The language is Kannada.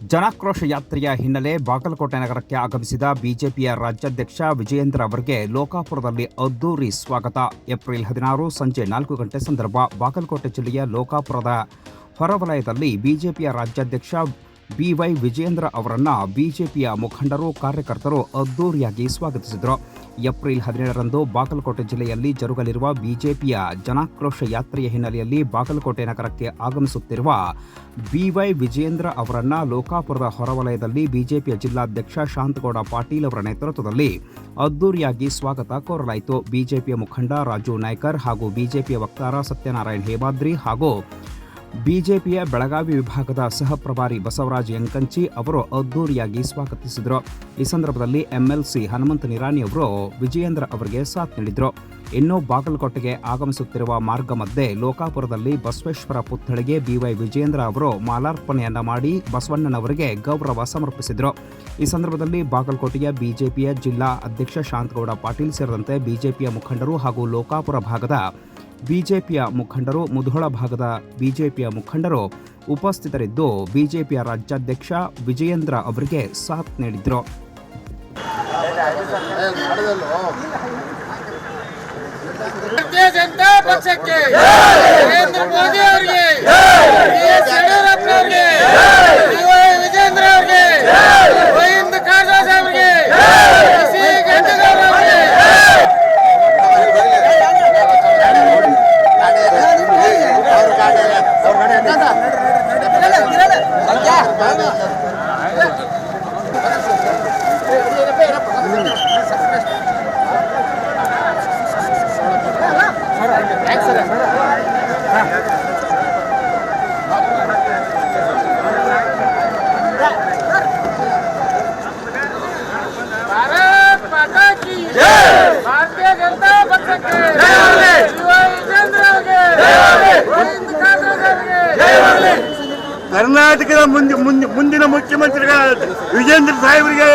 ಜನಾಕ್ರೋಶ ಯಾತ್ರೆಯ ಹಿನ್ನೆಲೆ ಬಾಗಲಕೋಟೆ ನಗರಕ್ಕೆ ಆಗಮಿಸಿದ ಬಿಜೆಪಿಯ ರಾಜ್ಯಾಧ್ಯಕ್ಷ ವಿಜಯೇಂದ್ರ ಅವರಿಗೆ ಲೋಕಾಪುರದಲ್ಲಿ ಅದ್ದೂರಿ ಸ್ವಾಗತ. ಏಪ್ರಿಲ್ ಹದಿನಾರು ಸಂಜೆ ನಾಲ್ಕು ಗಂಟೆ ಸಂದರ್ಭ ಬಾಗಲಕೋಟೆ ಜಿಲ್ಲೆಯ ಲೋಕಾಪುರದ ಹೊರವಲಯದಲ್ಲಿ ಬಿಜೆಪಿಯ ರಾಜ್ಯಾಧ್ಯಕ್ಷ ಬಿವೈ ವಿಜೇಂದ್ರ ಅವರನ್ನು ಬಿಜೆಪಿಯ ಮುಖಂಡರು, ಕಾರ್ಯಕರ್ತರು ಅದ್ದೂರಿಯಾಗಿ ಸ್ವಾಗತಿಸಿದರು. ಏಪ್ರಿಲ್ ಹದಿನೇಳರಂದು ಬಾಗಲಕೋಟೆ ಜಿಲ್ಲೆಯಲ್ಲಿ ಜರುಗಲಿರುವ ಬಿಜೆಪಿಯ ಜನಾಕ್ರೋಶ ಯಾತ್ರೆಯ ಹಿನ್ನೆಲೆಯಲ್ಲಿ ಬಾಗಲಕೋಟೆ ನಗರಕ್ಕೆ ಆಗಮಿಸುತ್ತಿರುವ ಬಿವೈ ವಿಜೇಂದ್ರ ಅವರನ್ನು ಲೋಕಾಪುರದ ಹೊರವಲಯದಲ್ಲಿ ಬಿಜೆಪಿಯ ಜಿಲ್ಲಾಧ್ಯಕ್ಷ ಶಾಂತಗೌಡ ಪಾಟೀಲ್ ಅವರ ನೇತೃತ್ವದಲ್ಲಿ ಅದ್ದೂರಿಯಾಗಿ ಸ್ವಾಗತ ಕೋರಲಾಯಿತು. ಬಿಜೆಪಿಯ ಮುಖಂಡ ರಾಜು ನಾಯ್ಕರ್ ಹಾಗೂ ಬಿಜೆಪಿಯ ವಕ್ತಾರ ಸತ್ಯನಾರಾಯಣ ಹೇಮಾದ್ರಿ ಹಾಗೂ ಬಿಜೆಪಿಯ ಬೆಳಗಾವಿ ವಿಭಾಗದ ಸಹ ಪ್ರಭಾರಿ ಬಸವರಾಜ್ ಯಂಕಂಚಿ ಅವರು ಅದ್ದೂರಿಯಾಗಿ ಸ್ವಾಗತಿಸಿದರು. ಈ ಸಂದರ್ಭದಲ್ಲಿ ಎಂಎಲ್ಸಿ ಹನುಮಂತ ನಿರಾಣಿ ಅವರು ವಿಜಯೇಂದ್ರ ಅವರಿಗೆ ಸಾಥ್ ನೀಡಿದರು. ಇನ್ನು ಬಾಗಲಕೋಟೆಗೆ ಆಗಮಿಸುತ್ತಿರುವ ಮಾರ್ಗ ಮಧ್ಯೆ ಲೋಕಾಪುರದಲ್ಲಿ ಬಸವೇಶ್ವರ ಪುತ್ಥಳಿಗೆ ಬಿವೈ ವಿಜಯೇಂದ್ರ ಅವರು ಮಾಲಾರ್ಪಣೆಯನ್ನ ಮಾಡಿ ಬಸವಣ್ಣನವರಿಗೆ ಗೌರವ ಸಮರ್ಪಿಸಿದರು. ಈ ಸಂದರ್ಭದಲ್ಲಿ ಬಾಗಲಕೋಟೆಯ ಬಿಜೆಪಿಯ ಜಿಲ್ಲಾ ಅಧ್ಯಕ್ಷ ಶಾಂತಗೌಡ ಪಾಟೀಲ್ ಸೇರಿದಂತೆ ಬಿಜೆಪಿಯ ಮುಖಂಡರು ಹಾಗೂ ಲೋಕಾಪುರ ಭಾಗದ ಬಿಜೆಪಿಯ ಮುಖಂಡರು, ಮುಧೋಳ ಭಾಗದ ಬಿಜೆಪಿಯ ಮುಖಂಡರು ಉಪಸ್ಥಿತರಿದ್ದು ಬಿಜೆಪಿಯ ರಾಜ್ಯಾಧ್ಯಕ್ಷ ವಿಜಯೇಂದ್ರ ಅವರಿಗೆ ಸಾಥ್ ನೀಡಿದರು. ಜನತಾ ಪಕ್ಷಕ್ಕೆ ನರೇಂದ್ರ ಮೋದಿ ஐயா ಕರ್ನಾಟಕದ ಮುಂದೆ ಮುಂದೆ ಮುಂದಿನ ಮುಖ್ಯಮಂತ್ರಿಗಳ ವಿಜೇಂದ್ರ ಸಾಹೇಬರಿಗೆ.